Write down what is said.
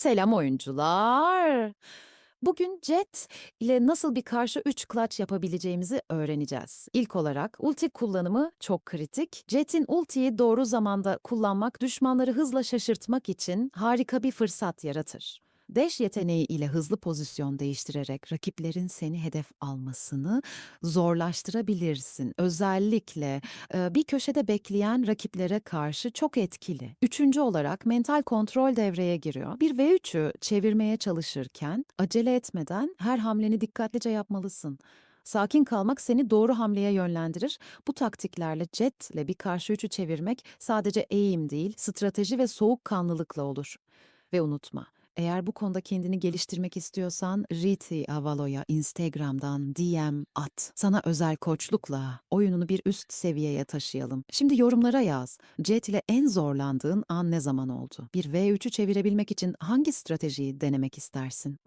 Selam oyuncular. Bugün Jet ile nasıl bir karşı 3 clutch yapabileceğimizi öğreneceğiz. İlk olarak ulti kullanımı çok kritik. Jet'in ultiyi doğru zamanda kullanmak düşmanları hızla şaşırtmak için harika bir fırsat yaratır. Dash yeteneği ile hızlı pozisyon değiştirerek rakiplerin seni hedef almasını zorlaştırabilirsin. Özellikle bir köşede bekleyen rakiplere karşı çok etkili. Üçüncü olarak mental kontrol devreye giriyor. Bir V3'ü çevirmeye çalışırken acele etmeden her hamleni dikkatlice yapmalısın. Sakin kalmak seni doğru hamleye yönlendirir. Bu taktiklerle jetle bir karşı üçü çevirmek sadece eğim değil, strateji ve soğukkanlılıkla olur. Ve unutma, eğer bu konuda kendini geliştirmek istiyorsan Riti Avalo'ya Instagram'dan DM at. Sana özel koçlukla oyununu bir üst seviyeye taşıyalım. Şimdi yorumlara yaz. Jet ile en zorlandığın an ne zaman oldu? Bir V3'ü çevirebilmek için hangi stratejiyi denemek istersin?